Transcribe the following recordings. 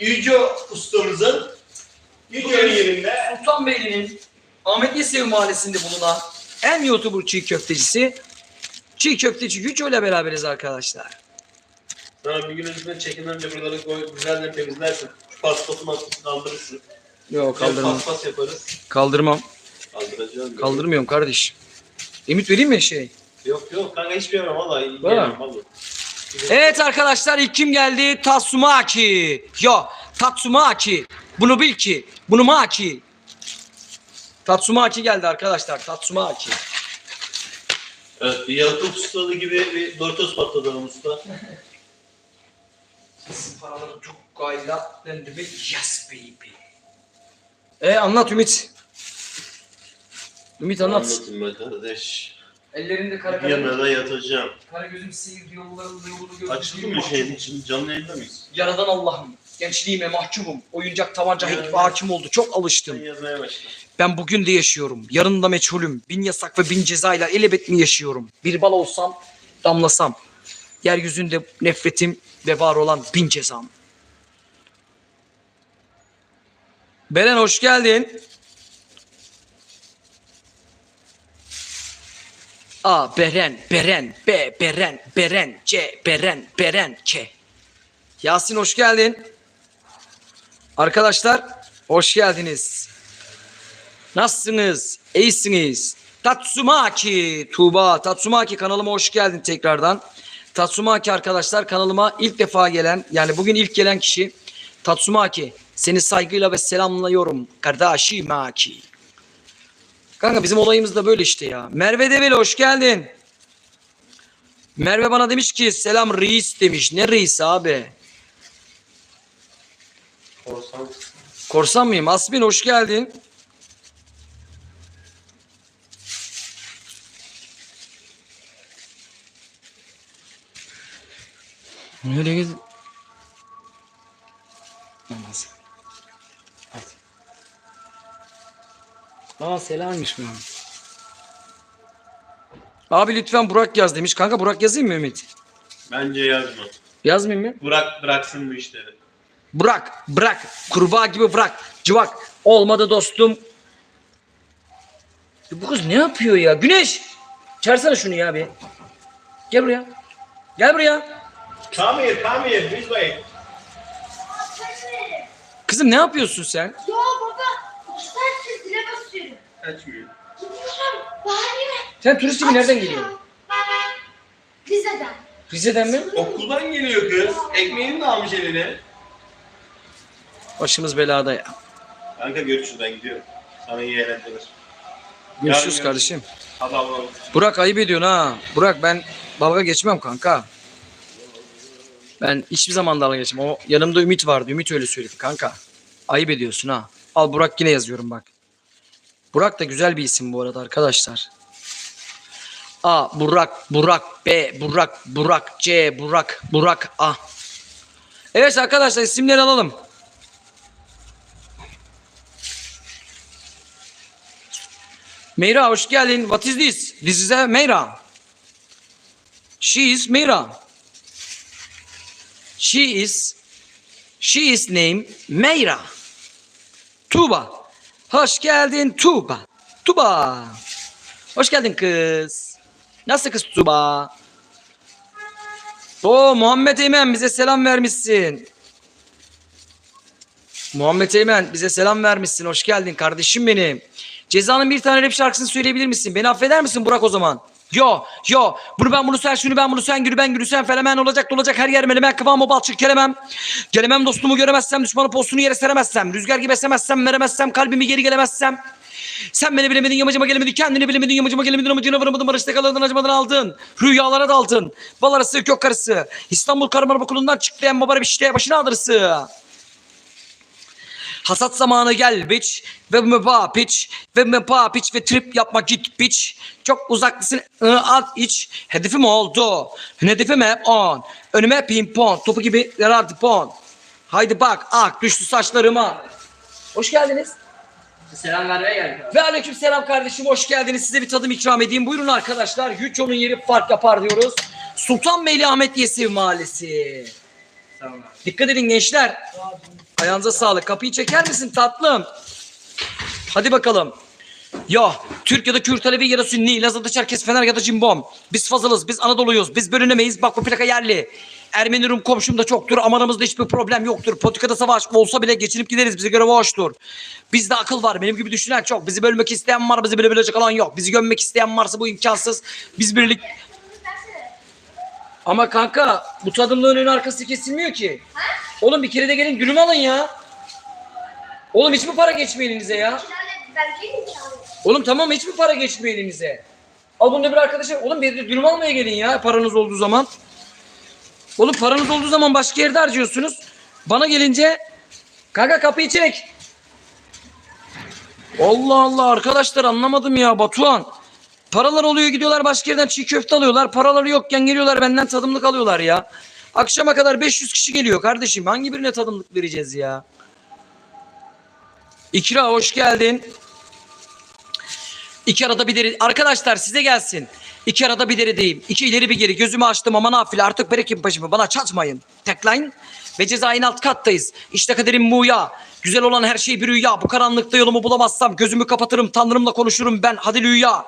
Yüce ustamızın Yüce yerinde Sultanbeyli'nin Ahmet Yesevi Mahallesi'nde bulunan en YouTuber çiğ köftecisi Çiğ köfteci Yüce ile beraberiz arkadaşlar. Sana bir gün öncesinden çekimden önce buraları koy, güzelce temizlersin. Şu paspası maspası kaldırırsın. Yok Kaldırmam. Paspas yaparız. Kaldırmam. Kaldıracağım. Kaldırmıyorum kardeş. Ümit vereyim mi şey? Yok yok kanka hiçbir yere vallahi. Vallahi. Evet arkadaşlar ilk kim geldi? Tatsumaki. Yo Tatsumaki. Bunu bil ki. Bunu maki. Tatsumaki geldi arkadaşlar. Tatsumaki. Evet bir yalıtım ustalığı gibi bir Doritos patladı usta. Paraları çok gayla dendi mi? Yes baby. E anlat Ümit. Ümit anlat. Anlatayım ben kardeş. Ellerinde kara Bir yanına yatacağım. Kara gözüm seyirdi yollarında yolunu gördüm. Açıldı mı şeyin için? Canlı yayında mıyız? Yaradan Allah'ım. Gençliğime mahcubum. Oyuncak tabanca Evet. hakim oldu. Çok alıştım. yazmaya başla. Ben bugün de yaşıyorum. Yarın da meçhulüm. Bin yasak ve bin cezayla elebet mi yaşıyorum? Bir bal olsam, damlasam. Yeryüzünde nefretim ve var olan bin cezam. Beren hoş geldin. A Beren, Beren, B Beren, Beren, C Beren, Beren, K. Yasin hoş geldin. Arkadaşlar hoş geldiniz. Nasılsınız? İyisiniz. Tatsumaki Tuğba. Tatsumaki kanalıma hoş geldin tekrardan. Tatsumaki arkadaşlar kanalıma ilk defa gelen yani bugün ilk gelen kişi Tatsumaki. Seni saygıyla ve selamlıyorum. Kardeşim Maki. Kanka bizim olayımız da böyle işte ya. Merve Develi hoş geldin. Merve bana demiş ki selam reis demiş. Ne reis abi? Korsan. Korsan mıyım? Asmin hoş geldin. Nereye gidin? Olmaz. Aa selammış mı? Abi lütfen Burak yaz demiş. Kanka Burak yazayım mı Ümit? Bence yazma. Yazmayayım mı? Bırak bıraksın bu işleri. Bırak, bırak. Kurbağa gibi bırak. Cıvak. Olmadı dostum. Ya bu kız ne yapıyor ya? Güneş! Çağırsana şunu ya bir. Gel buraya. Gel buraya. Come here, come here, this way. Kızım ne yapıyorsun sen? Ya baba, iki saattir zile basıyorum. Açmıyor. Sen turist gibi nereden geliyorsun? Rize'den. Rize'den mi? Okuldan geliyor kız. Ekmeğini de almış eline. Başımız belada ya. Kanka görüşürüz ben gidiyorum. Sana iyi eğlenceler. Görüşürüz Yarın kardeşim. Hadi Allah'ım. Burak ayıp ediyorsun ha. Burak ben dalga geçmem kanka. Ben hiçbir zaman dalga geçmem. O yanımda Ümit vardı. Ümit öyle söyledi kanka. Ayıp ediyorsun ha. Al Burak yine yazıyorum bak. Burak da güzel bir isim bu arada arkadaşlar. A. Burak, Burak, B. Burak, Burak, C. Burak, Burak, A. Evet arkadaşlar isimleri alalım. Meyra hoş geldin. What is this? This is a Meyra. She is Meyra. She is She is name Meyra. Tuba. Hoş geldin Tuba. Tuba. Hoş geldin kız. Nasıl kız Tuba? O Muhammed Eymen bize selam vermişsin. Muhammed Eymen bize selam vermişsin. Hoş geldin kardeşim benim. Cezanın bir tane rap şarkısını söyleyebilir misin? Beni affeder misin Burak o zaman? Yo yo bunu ben bunu sen şunu ben bunu sen gülü ben gülü sen felemen olacak dolacak her yer melemen kıvamı balçık gelemem. Gelemem dostumu göremezsem düşmanı postunu yere seremezsem rüzgar gibi esemezsem veremezsem kalbimi geri gelemezsem. Sen beni bilemedin yamacıma gelemedin kendini bilemedin yamacıma gelemedin amacına varamadın barışta kaladın acımadan aldın. Rüyalara daldın. Bal arası kök karısı. İstanbul Karman Okulu'ndan çıktı en babara bir şişeye başına alırsı. Hasat zamanı gel biç ve mepa piç ve mepa piç ve trip yapma git biç. Çok uzaklısın ı, at iç. Hedefim oldu. Hedefim hep on. Önüme pimpon. Topu gibi yarar pon. Haydi bak ak düştü saçlarıma. Hoş geldiniz. Selam vermeye geldik. Ve aleyküm selam kardeşim hoş geldiniz. Size bir tadım ikram edeyim. Buyurun arkadaşlar. Yüço'nun yeri fark yapar diyoruz. Sultanbeyli Ahmet Yesevi Mahallesi. Tamam. Dikkat edin gençler. Ayağınıza sağlık. Kapıyı çeker misin tatlım? Hadi bakalım. Ya Türk ya da Kürt Alevi ya da Sünni, Lazada Çerkes, Fener ya da Cimbom. Biz Fazılız, biz Anadolu'yuz, biz bölünemeyiz. Bak bu plaka yerli. Ermeni Rum komşum da çoktur ama aramızda hiçbir problem yoktur. Politikada savaş olsa bile geçinip gideriz bize göre hoştur. Bizde akıl var benim gibi düşünen çok. Bizi bölmek isteyen var bizi bölebilecek alan yok. Bizi gömmek isteyen varsa bu imkansız. Biz birlik... Ama kanka bu tadımlığın önü arkası kesilmiyor ki. Oğlum bir kere de gelin dürüm alın ya. Oğlum hiç mi para geçmiyor elinize ya? Oğlum tamam hiç mi para geçmiyor elinize? Al bunu da bir arkadaşa. Oğlum bir de dürüm almaya gelin ya paranız olduğu zaman. Oğlum paranız olduğu zaman başka yerde harcıyorsunuz. Bana gelince kanka kapıyı çek. Allah Allah arkadaşlar anlamadım ya Batuhan. Paralar oluyor gidiyorlar başka yerden çiğ köfte alıyorlar. Paraları yokken geliyorlar benden tadımlık alıyorlar ya. Akşama kadar 500 kişi geliyor kardeşim. Hangi birine tadımlık vereceğiz ya? İkra hoş geldin. İki arada bir deri. Arkadaşlar size gelsin. İki arada bir derideyim. İki ileri bir geri. Gözümü açtım ama nafile artık berekin başımı. Bana çatmayın. Tagline. Ve cezain alt kattayız. İşte kaderim muya. Güzel olan her şey bir rüya. Bu karanlıkta yolumu bulamazsam gözümü kapatırım. Tanrımla konuşurum ben. Hadi rüya.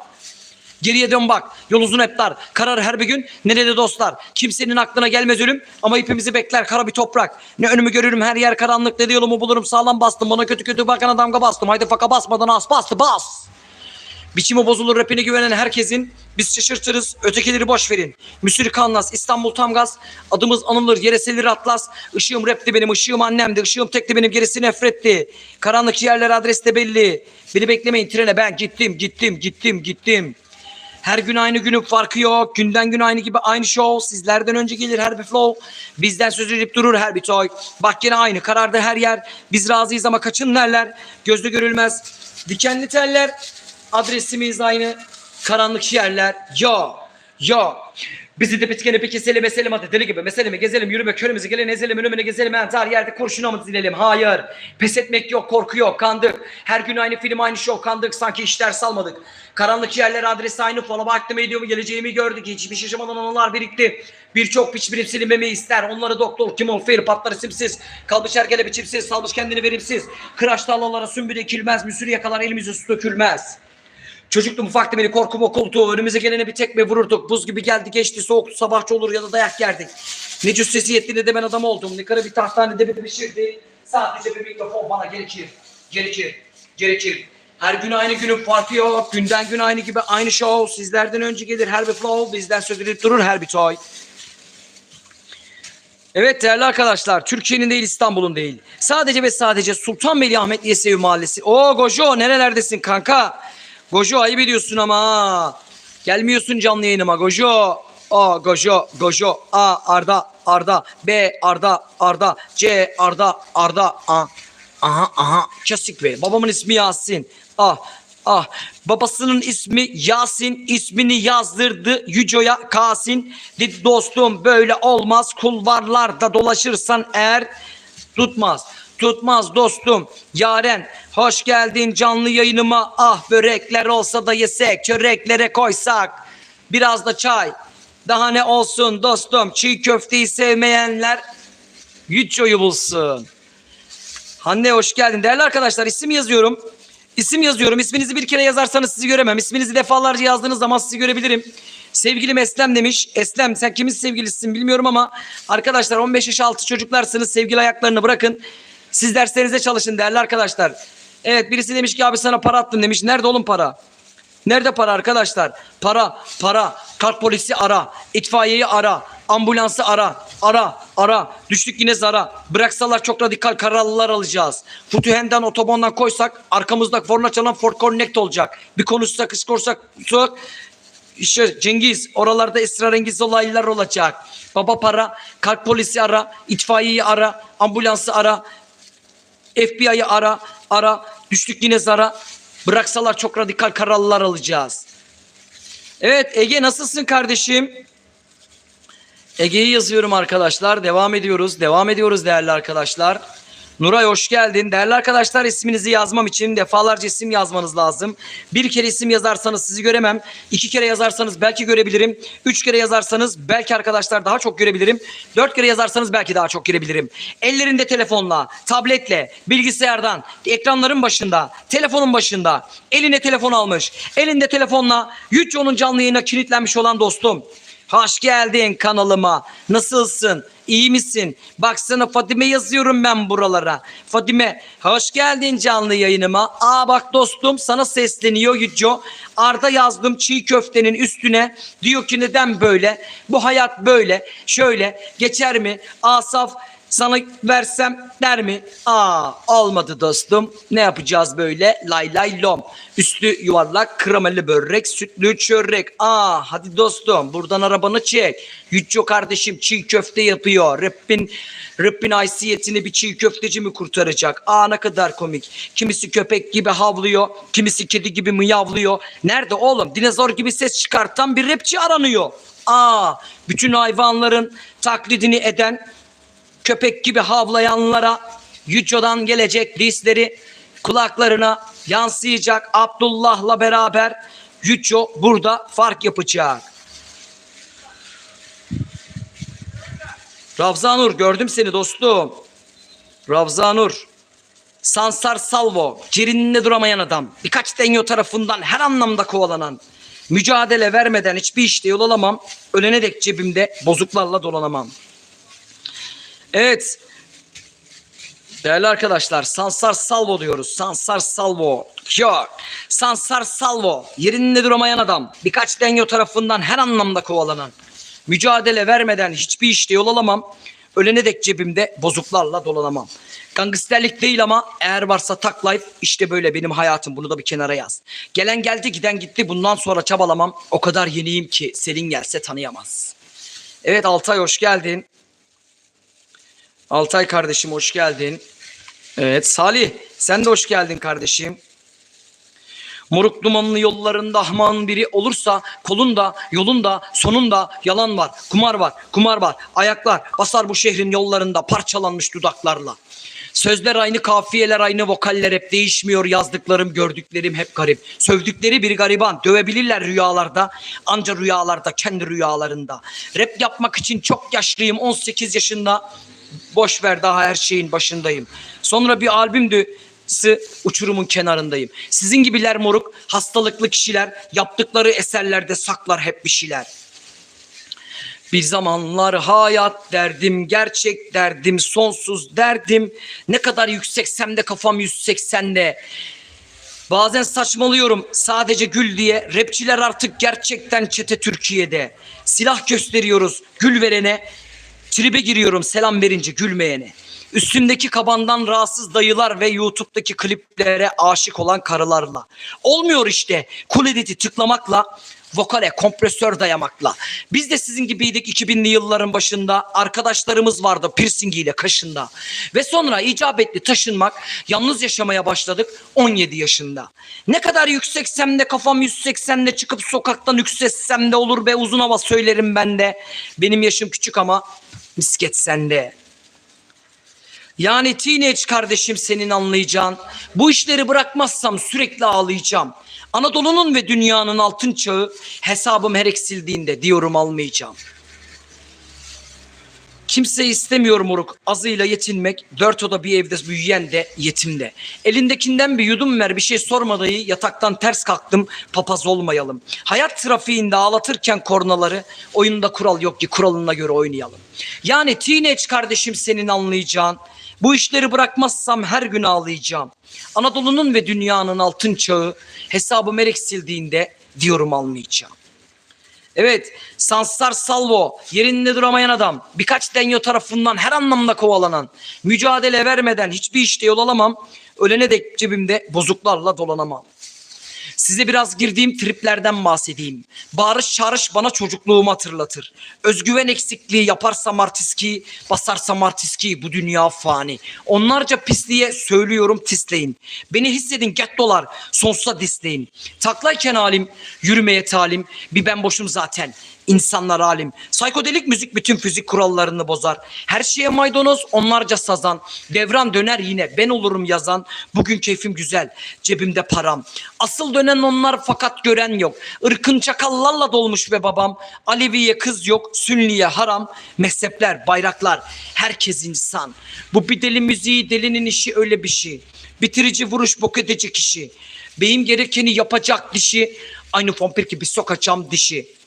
Geriye dön bak. Yol uzun hep dar. Karar her bir gün. Nerede dostlar? Kimsenin aklına gelmez ölüm. Ama hepimizi bekler kara bir toprak. Ne önümü görürüm her yer karanlık. Ne de yolumu bulurum sağlam bastım. Bana kötü kötü bakana damga bastım. Haydi faka basmadan as bastı bas. Biçimi bozulur rapine güvenen herkesin. Biz şaşırtırız ötekileri boş verin. Müsürü kanlas İstanbul tam gaz. Adımız anılır yere selir atlas. Işığım rapti benim ışığım annemdi. Işığım tekti benim gerisi nefretti. Karanlık yerler adreste belli. Beni beklemeyin trene ben gittim gittim gittim gittim. Her gün aynı günün farkı yok. Günden gün aynı gibi aynı show. Sizlerden önce gelir her bir flow. Bizden söz edip durur her bir toy. Bak yine aynı kararda her yer. Biz razıyız ama kaçın nerler. Gözde görülmez. Dikenli teller. Adresimiz aynı. Karanlık yerler. Yo. Yo. Bizi de bitkeni bir keselim eselim hadi deli gibi meselemi gezelim yürüme körümüzü gelin ezelim önümüne gezelim entar yerde kurşuna mı dilelim. Hayır pes etmek yok korku yok kandık. Her gün aynı film aynı show kandık. Sanki işler salmadık. Karanlık yerler adresi aynı fona baktım ediyor mu geleceğimi gördük. Hiçbir şaşırmadan anılar birikti. Birçok piç birim silinmemeyi ister. Onları doktor kim ol fail patlar isimsiz. Kalmış herkele biçimsiz salmış kendini verimsiz. Kıraç tarlalara sümbül ekilmez müsürü yakalar elimize su dökülmez Çocuktum ufaktı beni korkum okultu. Önümüze gelene bir tekme vururduk. Buz gibi geldi geçti soğuktu sabahçı olur ya da dayak yerdik. Ne cüssesi yetti ne de ben adam oldum. Ne kara bir tahtane de bir pişirdi. Sadece bir mikrofon bana gerekir. Gerekir. Gerekir. Her gün aynı günün farkı yok. Günden gün aynı gibi aynı show. Sizlerden önce gelir her bir flow. Bizden söz edip durur her bir toy. Evet değerli arkadaşlar Türkiye'nin değil İstanbul'un değil. Sadece ve sadece Sultanbeyli Ahmet Yesevi Mahallesi. Oo Gojo nerelerdesin kanka? Gojo ayıp ediyorsun ama. Gelmiyorsun canlı yayınıma Gojo. A Gojo Gojo. A Arda Arda. B Arda Arda. C Arda Arda. A. Aha aha. Kesik Bey. Babamın ismi Yasin. Ah ah babasının ismi Yasin ismini yazdırdı Yüco'ya Kasin dedi dostum böyle olmaz. Kulvarlarda dolaşırsan eğer tutmaz tutmaz dostum yaren hoş geldin canlı yayınıma ah börekler olsa da yesek çöreklere koysak biraz da çay daha ne olsun dostum çiğ köfteyi sevmeyenler Yüco'yu bulsun Hande hoş geldin. Değerli arkadaşlar isim yazıyorum. İsim yazıyorum. İsminizi bir kere yazarsanız sizi göremem. İsminizi defalarca yazdığınız zaman sizi görebilirim. Sevgilim Eslem demiş. Eslem sen kimin sevgilisisin bilmiyorum ama arkadaşlar 15 yaş altı çocuklarsınız sevgili ayaklarını bırakın. Siz derslerinize çalışın değerli arkadaşlar. Evet birisi demiş ki abi sana para attım demiş. Nerede oğlum para? Nerede para arkadaşlar? Para, para. Kart polisi ara. itfaiyeyi ara. Ambulansı ara. Ara, ara. Düştük yine zara. Bıraksalar çok radikal kararlar alacağız. Futuhen'den otobandan koysak arkamızda forna çalan Ford Connect olacak. Bir konuşsak, ıskorsak, sok. İşte Cengiz oralarda esrarengiz olaylar olacak. Baba para, kalp polisi ara, itfaiyeyi ara, ambulansı ara, FBI'yi ara, ara. Düştük yine zara. Bıraksalar çok radikal kararlar alacağız. Evet Ege nasılsın kardeşim? Ege'yi yazıyorum arkadaşlar. Devam ediyoruz. Devam ediyoruz değerli arkadaşlar. Nuray hoş geldin. Değerli arkadaşlar isminizi yazmam için defalarca isim yazmanız lazım. Bir kere isim yazarsanız sizi göremem. İki kere yazarsanız belki görebilirim. Üç kere yazarsanız belki arkadaşlar daha çok görebilirim. Dört kere yazarsanız belki daha çok görebilirim. Ellerinde telefonla, tabletle, bilgisayardan, ekranların başında, telefonun başında, eline telefon almış. Elinde telefonla Yüceo'nun canlı yayına kilitlenmiş olan dostum. Hoş geldin kanalıma. Nasılsın? İyi misin? Baksana Fatime yazıyorum ben buralara. Fatime hoş geldin canlı yayınıma. Aa bak dostum sana sesleniyor Yüco. Arda yazdım çiğ köftenin üstüne. Diyor ki neden böyle? Bu hayat böyle. Şöyle geçer mi? Asaf sana versem der mi? Aa olmadı dostum. Ne yapacağız böyle? Lay lay lom. Üstü yuvarlak kremalı börek, sütlü çörek. Aa hadi dostum buradan arabanı çek. Yücco kardeşim çiğ köfte yapıyor. Rıppin, Rıppin haysiyetini bir çiğ köfteci mi kurtaracak? Aa ne kadar komik. Kimisi köpek gibi havlıyor. Kimisi kedi gibi mıyavlıyor. Nerede oğlum? Dinozor gibi ses çıkartan bir rapçi aranıyor. Aa bütün hayvanların taklidini eden köpek gibi havlayanlara Yüco'dan gelecek disleri kulaklarına yansıyacak Abdullah'la beraber Yüco burada fark yapacak. Ravzanur gördüm seni dostum. Ravzanur. Sansar Salvo, cirininde duramayan adam, birkaç denyo tarafından her anlamda kovalanan, mücadele vermeden hiçbir işte yol alamam, ölene dek cebimde bozuklarla dolanamam. Evet. Değerli arkadaşlar Sansar Salvo diyoruz. Sansar Salvo. Yok. Sansar Salvo. Yerinde duramayan adam. Birkaç denyo tarafından her anlamda kovalanan. Mücadele vermeden hiçbir işte yol alamam. Ölene dek cebimde bozuklarla dolanamam. Gangsterlik değil ama eğer varsa tak life işte böyle benim hayatım bunu da bir kenara yaz. Gelen geldi giden gitti bundan sonra çabalamam. O kadar yeniyim ki Selin gelse tanıyamaz. Evet Altay hoş geldin. Altay kardeşim hoş geldin. Evet Salih sen de hoş geldin kardeşim. Moruk dumanlı yollarında ahman biri olursa kolunda, yolunda, sonunda yalan var, kumar var, kumar var. Ayaklar basar bu şehrin yollarında parçalanmış dudaklarla. Sözler aynı, kafiyeler aynı, vokaller hep değişmiyor. Yazdıklarım, gördüklerim hep garip. Sövdükleri bir gariban, dövebilirler rüyalarda. Anca rüyalarda, kendi rüyalarında. Rap yapmak için çok yaşlıyım, 18 yaşında. Boş ver daha her şeyin başındayım. Sonra bir albümdü uçurumun kenarındayım. Sizin gibiler moruk, hastalıklı kişiler yaptıkları eserlerde saklar hep bir şeyler. Bir zamanlar hayat derdim, gerçek derdim, sonsuz derdim. Ne kadar yükseksem de kafam 180'de. Bazen saçmalıyorum sadece gül diye. Rapçiler artık gerçekten çete Türkiye'de. Silah gösteriyoruz gül verene. Tribe giriyorum selam verince gülmeyene. Üstündeki kabandan rahatsız dayılar ve YouTube'daki kliplere aşık olan karılarla. Olmuyor işte cool edit'i tıklamakla, vokale kompresör dayamakla. Biz de sizin gibiydik 2000'li yılların başında. Arkadaşlarımız vardı piercingiyle kaşında. Ve sonra icabetli taşınmak, yalnız yaşamaya başladık 17 yaşında. Ne kadar yükseksem de kafam 180'de çıkıp sokaktan yükselsem de olur be uzun hava söylerim ben de. Benim yaşım küçük ama misket sende. Yani teenage kardeşim senin anlayacağın. Bu işleri bırakmazsam sürekli ağlayacağım. Anadolu'nun ve dünyanın altın çağı hesabım her eksildiğinde diyorum almayacağım. Kimse istemiyor moruk. Azıyla yetinmek. Dört oda bir evde büyüyen de yetim de. Elindekinden bir yudum ver bir şey sorma dayı. Yataktan ters kalktım papaz olmayalım. Hayat trafiğinde ağlatırken kornaları oyunda kural yok ki kuralına göre oynayalım. Yani teenage kardeşim senin anlayacağın. Bu işleri bırakmazsam her gün ağlayacağım. Anadolu'nun ve dünyanın altın çağı hesabım her eksildiğinde diyorum almayacağım. Evet, Sansar Salvo, yerinde duramayan adam, birkaç denyo tarafından her anlamda kovalanan, mücadele vermeden hiçbir işte yol alamam, ölene dek cebimde bozuklarla dolanamam. Size biraz girdiğim triplerden bahsedeyim. Bağırış çağrış bana çocukluğumu hatırlatır. Özgüven eksikliği yaparsam artiski, basarsam artiski bu dünya fani. Onlarca pisliğe söylüyorum tisleyin. Beni hissedin gettolar sonsuza disleyin. Taklayken halim, yürümeye talim, bir ben boşum zaten. İnsanlar alim. Psikodelik müzik bütün fizik kurallarını bozar. Her şeye maydanoz onlarca sazan. Devran döner yine ben olurum yazan. Bugün keyfim güzel cebimde param. Asıl dönen onlar fakat gören yok. Irkın çakallarla dolmuş ve babam. Aleviye kız yok Sünniye haram. Mezhepler bayraklar herkes insan. Bu bir deli müziği delinin işi öyle bir şey. Bitirici vuruş bok edecek kişi. Beyim gerekeni yapacak dişi. Aynı vampir gibi sokacağım dişi.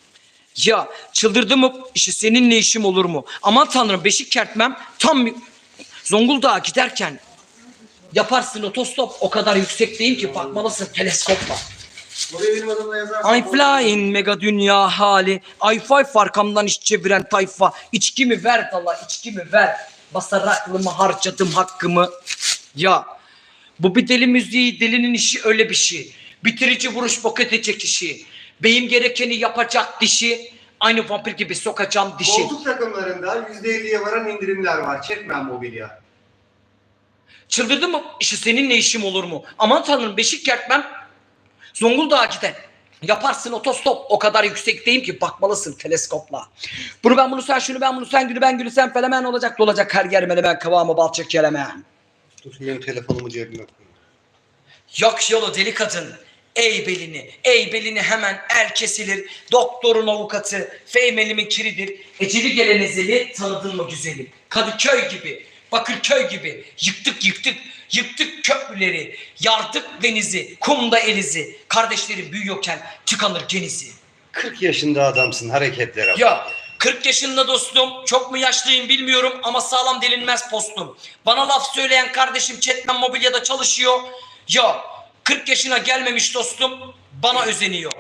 Ya çıldırdı mı işte seninle işim olur mu? Aman tanrım beşik kertmem tam Zonguldak'a giderken yaparsın otostop o kadar yüksekteyim ki bakmalısın teleskopla. I'm flying mega dünya hali. I five arkamdan iş çeviren tayfa. İçkimi ver dala içkimi ver. Basar harcadım hakkımı. Ya bu bir deli müziği delinin işi öyle bir şey. Bitirici vuruş bok edecek işi. Beyin gerekeni yapacak dişi. Aynı vampir gibi sokacağım dişi. Koltuk takımlarında %50'ye varan indirimler var. Çekmen mobilya. Çıldırdı mı? İşte seninle işim olur mu? Aman tanrım beşik kertmem. Zonguldak'a giden. Yaparsın otostop. O kadar yüksekteyim ki bakmalısın teleskopla. Bunu ben bunu sen şunu ben bunu sen gülü ben gülü sen felemen olacak dolacak her yer ben kıvamı balçık kelemem. Dur benim telefonumu cebime koyayım. Yok yolu deli kadın. Ey belini, ey belini hemen el kesilir. Doktorun avukatı, feymelimin kiridir. Eceli gelen ezeli tanıdın mı güzelim? Kadıköy gibi, Bakırköy gibi. Yıktık yıktık, yıktık köprüleri. Yardık denizi, kumda elizi. Kardeşlerim büyüyorken tıkanır genizi. 40 yaşında adamsın hareketlere bak. Ya 40 yaşında dostum, çok mu yaşlıyım bilmiyorum ama sağlam delinmez postum. Bana laf söyleyen kardeşim Çetmen Mobilya'da çalışıyor. Ya 40 yaşına gelmemiş dostum bana özeniyor.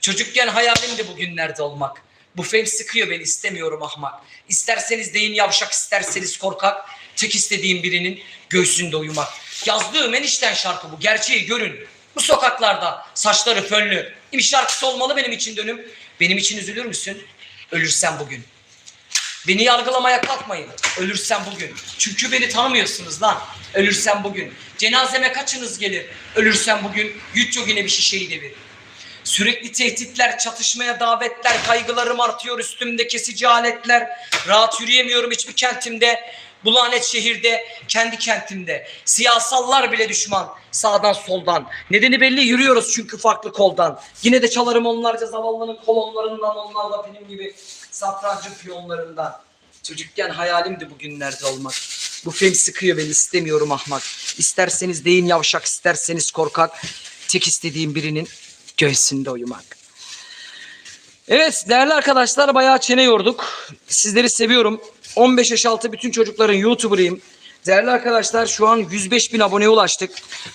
Çocukken hayalimdi bugünlerde olmak. Bu fame sıkıyor beni istemiyorum ahmak. İsterseniz deyin yavşak isterseniz korkak. Tek istediğim birinin göğsünde uyumak. Yazdığım enişten şarkı bu gerçeği görün. Bu sokaklarda saçları fönlü. Bir şarkısı olmalı benim için dönüm. Benim için üzülür müsün? Ölürsen bugün. Beni yargılamaya kalkmayın. Ölürsem bugün. Çünkü beni tanımıyorsunuz lan. Ölürsem bugün. Cenazeme kaçınız gelir? Ölürsem bugün. Yüz yine bir şişeyi devir. Sürekli tehditler, çatışmaya davetler, kaygılarım artıyor üstümde kesici aletler. Rahat yürüyemiyorum hiçbir kentimde. Bu lanet şehirde, kendi kentimde. Siyasallar bile düşman. Sağdan soldan. Nedeni belli yürüyoruz çünkü farklı koldan. Yine de çalarım onlarca zavallının kolonlarından. Onlar da benim gibi satrancın piyonlarından. Çocukken hayalimdi bugünlerde olmak. Bu film sıkıyor beni istemiyorum ahmak. İsterseniz deyin yavşak isterseniz korkak. Tek istediğim birinin göğsünde uyumak. Evet değerli arkadaşlar bayağı çene yorduk. Sizleri seviyorum. 15 yaş altı bütün çocukların YouTuber'ıyım. Değerli arkadaşlar şu an 105 bin aboneye ulaştık.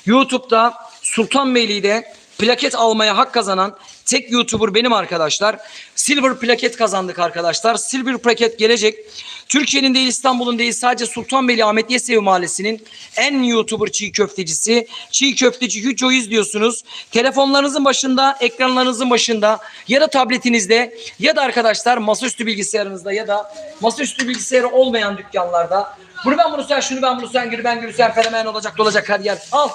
YouTube'da Sultanbeyli'de plaket almaya hak kazanan tek YouTuber benim arkadaşlar. Silver plaket kazandık arkadaşlar. Silver plaket gelecek. Türkiye'nin değil İstanbul'un değil sadece Sultanbeyli Ahmet Yesevi Mahallesi'nin en YouTuber çiğ köftecisi. Çiğ köfteci Hüco'yu izliyorsunuz. Telefonlarınızın başında, ekranlarınızın başında ya da tabletinizde ya da arkadaşlar masaüstü bilgisayarınızda ya da masaüstü bilgisayarı olmayan dükkanlarda. Bunu ben bunu sen şunu ben bunu sen gülü ben gülü sen fenomen olacak dolacak her yer. Al.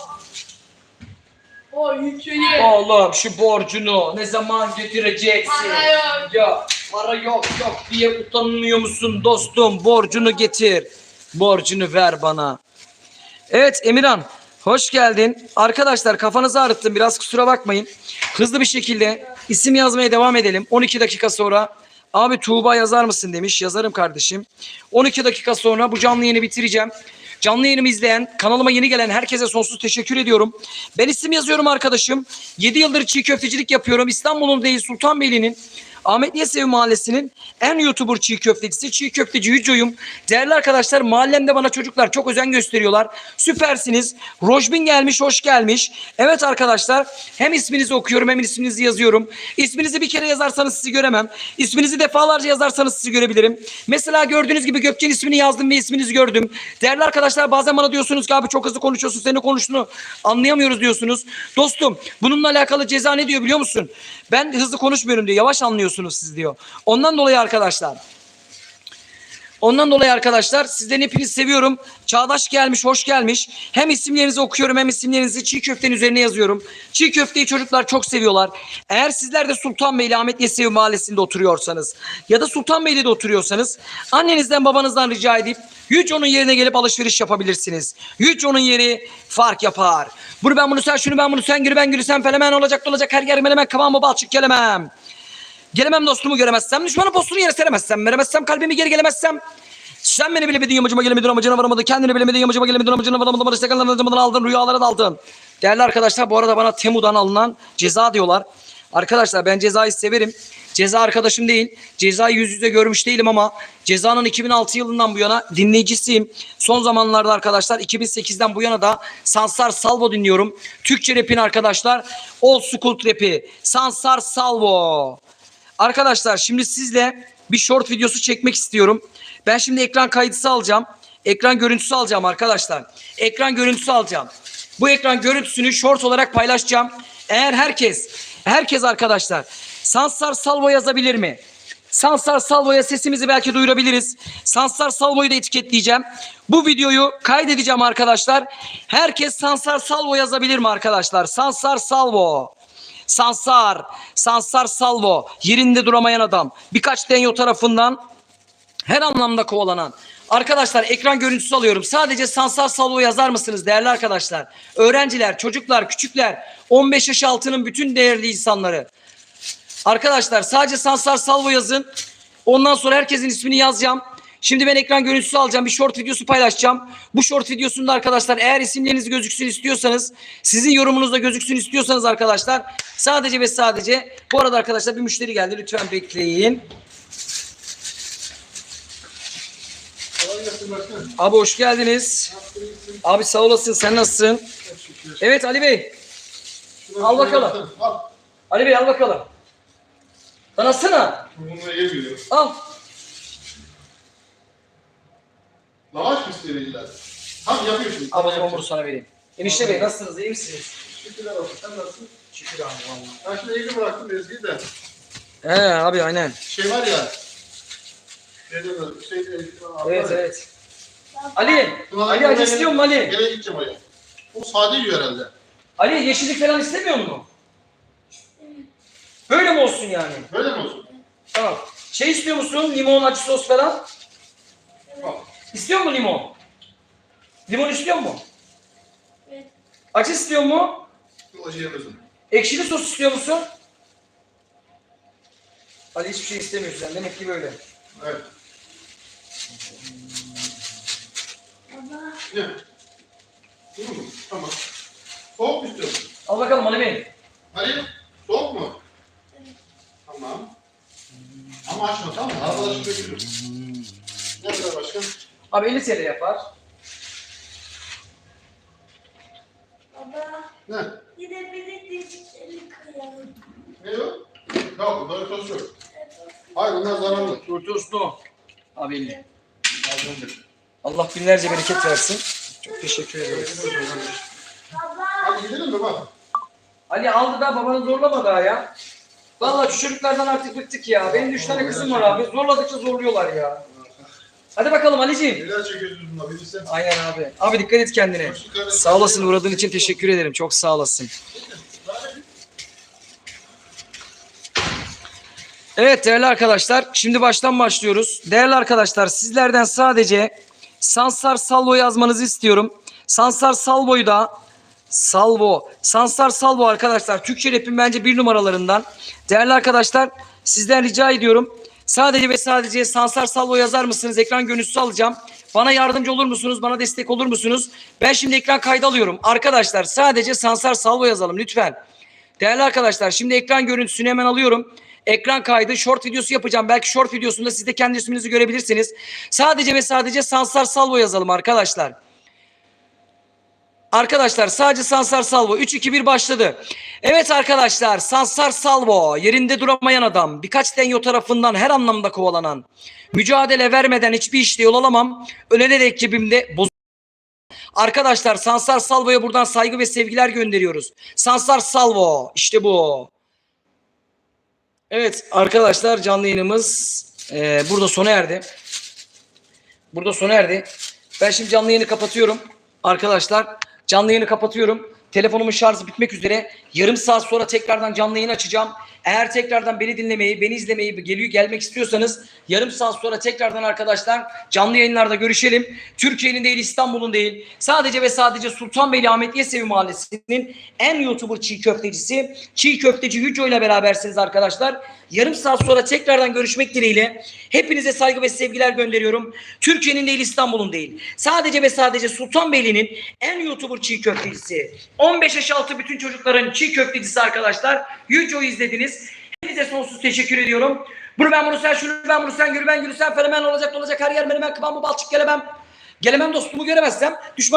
O yükseği. Oğlum şu borcunu ne zaman getireceksin? Para yok. Ya para yok yok diye utanmıyor musun dostum? Borcunu getir. Borcunu ver bana. Evet Emirhan hoş geldin. Arkadaşlar kafanızı ağrıttım biraz kusura bakmayın. Hızlı bir şekilde isim yazmaya devam edelim. 12 dakika sonra abi Tuğba yazar mısın demiş. Yazarım kardeşim. 12 dakika sonra bu canlı yayını bitireceğim. Canlı yayınımı izleyen, kanalıma yeni gelen herkese sonsuz teşekkür ediyorum. Ben isim yazıyorum arkadaşım. 7 yıldır çiğ köftecilik yapıyorum. İstanbul'un değil Sultanbeyli'nin Ahmet Yesevi Mahallesi'nin en YouTuber çiğ köftecisi, çiğ köfteci Hüco'yum. Değerli arkadaşlar mahallemde bana çocuklar çok özen gösteriyorlar. Süpersiniz. Rojbin gelmiş, hoş gelmiş. Evet arkadaşlar hem isminizi okuyorum hem isminizi yazıyorum. İsminizi bir kere yazarsanız sizi göremem. İsminizi defalarca yazarsanız sizi görebilirim. Mesela gördüğünüz gibi Gökçe'nin ismini yazdım ve isminizi gördüm. Değerli arkadaşlar bazen bana diyorsunuz ki abi çok hızlı konuşuyorsun, senin konuştuğunu anlayamıyoruz diyorsunuz. Dostum bununla alakalı ceza ne diyor biliyor musun? Ben hızlı konuşmuyorum diyor, yavaş anlıyorsunuz siz diyor. Ondan dolayı arkadaşlar Ondan dolayı arkadaşlar sizlerin hepinizi seviyorum. Çağdaş gelmiş, hoş gelmiş. Hem isimlerinizi okuyorum hem isimlerinizi çiğ köftenin üzerine yazıyorum. Çiğ köfteyi çocuklar çok seviyorlar. Eğer sizler de Sultanbeyli Ahmet Yesevi Mahallesi'nde oturuyorsanız ya da Sultanbeyli'de oturuyorsanız annenizden babanızdan rica edip Yüce onun yerine gelip alışveriş yapabilirsiniz. Yüce onun yeri fark yapar. Bunu ben bunu sen şunu ben bunu sen gülü ben gülü sen felemen olacak olacak her yer menemen kıvamı balçık gelemem. Gelemem dostumu göremezsem, düşmanın postunu yere seremezsem, veremezsem, kalbimi geri gelemezsem. Sen beni bilemedin yamacıma gelemedin amacına varamadın. Kendini bilemedin yamacıma gelemedin amacına varamadın. Bana sakallarını acımadan aldın, rüyalara daldın. Değerli arkadaşlar bu arada bana Temu'dan alınan ceza diyorlar. Arkadaşlar ben cezayı severim. Ceza arkadaşım değil. Cezayı yüz yüze görmüş değilim ama cezanın 2006 yılından bu yana dinleyicisiyim. Son zamanlarda arkadaşlar 2008'den bu yana da Sansar Salvo dinliyorum. Türkçe rapin arkadaşlar. Old School rapi. Sansar Salvo. Arkadaşlar şimdi sizle bir short videosu çekmek istiyorum. Ben şimdi ekran kaydısı alacağım. Ekran görüntüsü alacağım arkadaşlar. Ekran görüntüsü alacağım. Bu ekran görüntüsünü short olarak paylaşacağım. Eğer herkes, herkes arkadaşlar Sansar Salvo yazabilir mi? Sansar Salvo'ya sesimizi belki duyurabiliriz. Sansar Salvo'yu da etiketleyeceğim. Bu videoyu kaydedeceğim arkadaşlar. Herkes Sansar Salvo yazabilir mi arkadaşlar? Sansar Salvo. Sansar, Sansar Salvo, yerinde duramayan adam. Birkaç denyo tarafından her anlamda kovalanan. Arkadaşlar ekran görüntüsü alıyorum. Sadece Sansar Salvo yazar mısınız değerli arkadaşlar? Öğrenciler, çocuklar, küçükler, 15 yaş altının bütün değerli insanları. Arkadaşlar sadece Sansar Salvo yazın. Ondan sonra herkesin ismini yazacağım. Şimdi ben ekran görüntüsü alacağım. Bir short videosu paylaşacağım. Bu short videosunda arkadaşlar eğer isimleriniz gözüksün istiyorsanız, sizin yorumunuz da gözüksün istiyorsanız arkadaşlar sadece ve sadece bu arada arkadaşlar bir müşteri geldi. Lütfen bekleyin. Abi hoş geldiniz. Abi sağ olasın. Sen nasılsın? Evet Ali Bey. Al bakalım. Ali Bey al bakalım. Bununla yemiyor. Al. Lavaş mı istediler? Tamam yapıyorsun. Al o zaman bunu sana vereyim. Enişte Bey nasılsınız? İyi misiniz? Şükürler olsun. Sen nasılsın? Şükür abi vallahi. Ben şimdi evli bıraktım Ezgi'yi de. He abi aynen. Şey var ya. Ne diyorlar? Şey, Evet var ya. evet. Ali. Ali acı istiyor mu Ali? Gene gideceğim oraya. O sade yiyor herhalde. Ali yeşillik falan istemiyor mu? Böyle mi olsun yani? Böyle mi olsun? Tamam. Şey istiyor musun? Limon acı sos falan? İstiyor mu limon? Limon istiyor mu? Evet. Acı istiyor mu? Acı yemezsin. Ekşili sos istiyor musun? Ali hiçbir şey istemiyorsun sen. Demek ki böyle. Evet. Baba. Ne? Tamam. Soğuk mu istiyorsun? Al bakalım Ali Bey. Hayır. Soğuk mu? Tamam. Ama açma tamam mı? Arkadaşım dökülür. Ne kadar başkan? Abi 50 TL yapar. Baba. Ne? Bir de birlikte dişleri kıyalım. Ne yok? Yok, bunların toz yok. Hayır, bunlar zararlı. Kurtulsun o. Abi 50. Allah binlerce bereket versin. Çok teşekkür ederiz. Baba. Hadi gidelim mi bak? Ali aldı da babanı zorlama daha ya. Vallahi şu çocuklardan artık bıktık ya. Benim üç tane kızım var abi. Zorladıkça zorluyorlar ya. Hadi bakalım Ali'ciğim. Neler çekiyoruz bununla bilirsen. Aynen abi. Abi dikkat et kendine. Sağ olasın uğradığın için teşekkür ederim. Çok sağ olasın. Evet değerli arkadaşlar şimdi baştan başlıyoruz. Değerli arkadaşlar sizlerden sadece Sansar Salvo yazmanızı istiyorum. Sansar Salvo'yu da Salvo. Sansar Salvo arkadaşlar Türkçe rapin bence bir numaralarından. Değerli arkadaşlar sizden rica ediyorum. Sadece ve sadece Sansar Salvo yazar mısınız? Ekran görüntüsü alacağım. Bana yardımcı olur musunuz? Bana destek olur musunuz? Ben şimdi ekran kaydı alıyorum. Arkadaşlar sadece Sansar Salvo yazalım lütfen. Değerli arkadaşlar şimdi ekran görüntüsünü hemen alıyorum. Ekran kaydı short videosu yapacağım. Belki short videosunda siz de kendi isminizi görebilirsiniz. Sadece ve sadece Sansar Salvo yazalım arkadaşlar. Arkadaşlar sadece Sansar Salvo 3-2-1 başladı. Evet arkadaşlar Sansar Salvo yerinde duramayan adam birkaç denyo tarafından her anlamda kovalanan mücadele vermeden hiçbir işte yol alamam. Ölene dek cebimde boz Arkadaşlar Sansar Salvo'ya buradan saygı ve sevgiler gönderiyoruz. Sansar Salvo işte bu. Evet arkadaşlar canlı yayınımız eee, burada sona erdi. burada sona erdi. Ben şimdi canlı yayını kapatıyorum. Arkadaşlar canlı yayını kapatıyorum. Telefonumun şarjı bitmek üzere. Yarım saat sonra tekrardan canlı yayın açacağım. Eğer tekrardan beni dinlemeyi, beni izlemeyi, geliyor gelmek istiyorsanız yarım saat sonra tekrardan arkadaşlar canlı yayınlarda görüşelim. Türkiye'nin değil, İstanbul'un değil. Sadece ve sadece Sultanbeyli Ahmet Yesevi Mahallesi'nin en YouTuber çiğ köftecisi, çiğ köfteci Hüco ile berabersiniz arkadaşlar. Yarım saat sonra tekrardan görüşmek dileğiyle hepinize saygı ve sevgiler gönderiyorum. Türkiye'nin değil, İstanbul'un değil. Sadece ve sadece Sultanbeyli'nin en YouTuber çiğ köftecisi. 15 yaş altı bütün çocukların çiğ köftecisi arkadaşlar. Hüco'yu izlediniz. Hepinize sonsuz teşekkür ediyorum. Bunu ben bunu sen şunu ben bunu sen gülü ben gülü sen fenomen olacak olacak her yer menemen kıvamı balçık gelemem. Gelemem dostumu göremezsem düşman